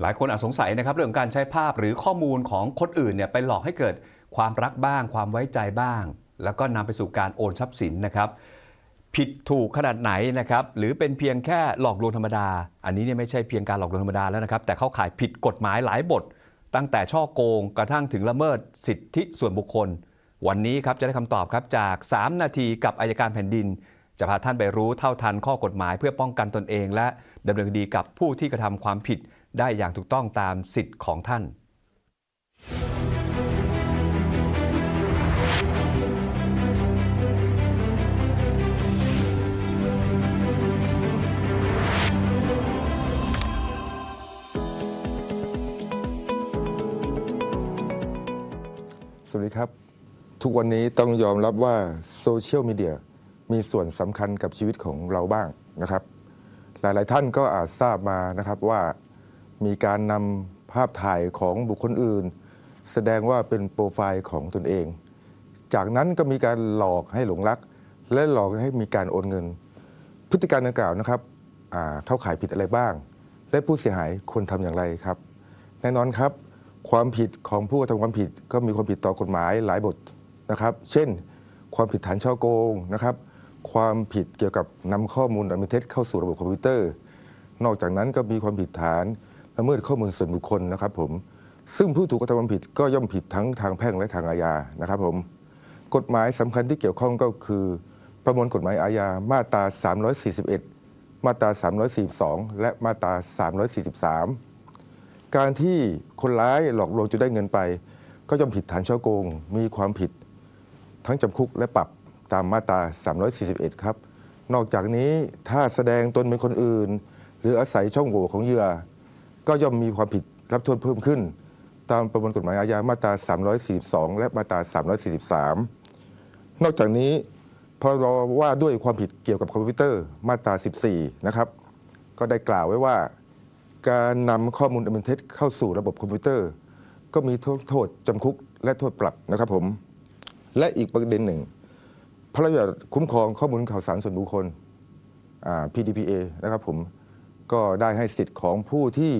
หลายคนอาจสงสัยนะครับเรื่องการใช้ภาพหรือข้อมูลของคนอื่นเนี่ยไปหลอกให้เกิดความรักบ้าง ความไว้ใจบ้าง แล้วก็นำไปสู่การโอนทรัพย์สินนะครับ ผิดถูกขนาดไหนนะครับหรือเป็นเพียงแค่หลอกลวงธรรมดา อันนี้เนี่ยไม่ใช่เพียงการหลอกลวงธรรมดาแล้วนะครับ แต่เข้าข่ายผิดกฎหมายหลายบท ตั้งแต่ช่อโกงกระทั่งถึงละเมิดสิทธิส่วนบุคคล วันนี้ครับจะได้คำตอบครับจาก 3 นาทีกับอายการแผ่นดินจะพาท่านไปรู้เท่าทันข้อกฎหมายเพื่อป้องกันตนเอง และดำเนินคดีกับผู้ที่กระทำความผิด ได้อย่างถูกต้องตามสิทธิ์ของท่าน สวัสดีครับ ทุกวันนี้ต้องยอมรับว่าโซเชียลมีเดียมีส่วนสำคัญกับชีวิตของเราบ้างนะครับ หลาย ๆ ท่านก็อาจทราบมานะครับว่า มีการนำภาพถ่ายของบุคคลอื่น แสดงว่าเป็นโปรไฟล์ของตนเอง จากนั้นก็มีการหลอกให้หลงรัก และหลอกให้มีการโอนเงิน พฤติการดังกล่าวนะครับเข้าข่ายผิดอะไรบ้าง และผู้เสียหายควรทำอย่างไรครับ แน่นอนครับ ความผิดของผู้กระทำความผิด ก็มีความผิดต่อกฎหมายหลายบทนะครับ เช่น ความผิดฐานช่อโกงนะครับความผิดเกี่ยวกับนำข้อมูลอันเป็นเท็จเข้าสู่ระบบคอมพิวเตอร์ นอกจากนั้นก็มีความผิดฐาน ละเมิดข้อมูลส่วนบุคคลนะครับผมซึ่งผู้ถูกกระทำความผิดก็ย่อมผิดทั้งทางแพ่งและทางอาญานะครับผมกฎหมายสำคัญที่เกี่ยวข้องก็คือ ประมวลกฎหมายอาญามาตรา 341 มาตรา 342 และมาตรา 343 การที่คนร้ายหลอกลวงจนได้เงินไป ก็ย่อมผิดฐานช่อโกง มีความผิด ทั้งจำคุกและปรับตามมาตรา 341 ครับ นอกจากนี้ถ้าแสดงตนเป็นคนอื่น หรืออาศัยช่องโหว่ของเหยื่อ ก็ย่อมมีความผิดรับโทษเพิ่มขึ้น ตามประมวลกฎหมายอาญามาตรา 342 และมาตรา 343 นอกจากนี้พรบว่าด้วยความผิดเกี่ยวกับคอมพิวเตอร์มาตรา 14 นะครับ ก็ได้กล่าวไว้ว่า การนำข้อมูลอันเป็นเท็จเข้าสู่ระบบคอมพิวเตอร์ ก็มีโทษจำคุกและโทษปรับนะครับผม และอีกประเด็นหนึ่ง พระราชบัญญัติคุ้มครองข้อมูลข่าวสารส่วนบุคคล PDPA นะครับผม ก็ได้ให้สิทธิ์ของผู้ที่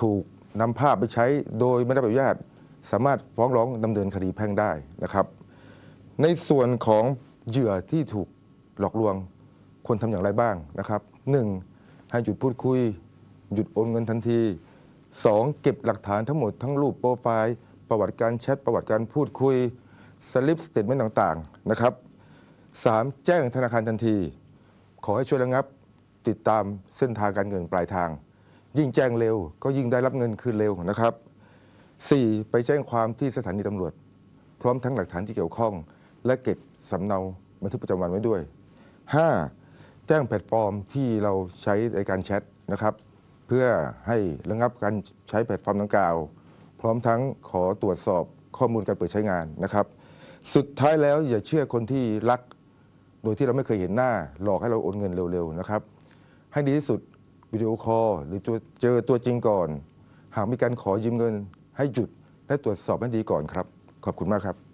ถูกนำภาพไปใช้โดยไม่ได้รับอนุญาต สามารถฟ้องร้องดำเนินคดีแพ่งได้นะครับ ในส่วนของเหยื่อที่ถูกหลอกลวงควรทำอย่างไรบ้างนะครับหนึ่งให้หยุดพูดคุย หยุดโอนเงินทันที 2. เก็บหลักฐานทั้งหมดทั้งรูปโปรไฟล์ประวัติการแชทประวัติการพูดคุยสลิปสเตทเมนต์ต่างๆนะครับ 3. แจ้งธนาคารทันที ขอให้ช่วยระงับ ติดตามเส้นทางการเงินปลายทาง ยิ่งแจ้งเร็ว ก็ยิ่งได้รับเงินคืนเร็วนะครับ 4. ไปแจ้งความที่สถานีตำรวจ พร้อมทั้งหลักฐานที่เกี่ยวข้อง และเก็บสำเนาบันทึกประจำวันไว้ด้วย 5. แจ้งแพลตฟอร์มที่เราใช้ในการแชทนะครับ เพื่อให้ระงับการใช้แพลตฟอร์มดังกล่าว พร้อมทั้งขอตรวจสอบข้อมูลการเปิดใช้งานนะครับ สุดท้ายแล้วอย่าเชื่อคนที่รัก โดยที่เราไม่เคยเห็นหน้า หลอกให้เราโอนเงินเร็วๆนะครับ ให้ดีที่สุด วิดีโอคอลหรือเจอตัวจริงก่อน หากมีการขอยืมเงิน ให้หยุดและตรวจสอบให้ดีก่อนครับ ขอบคุณมากครับ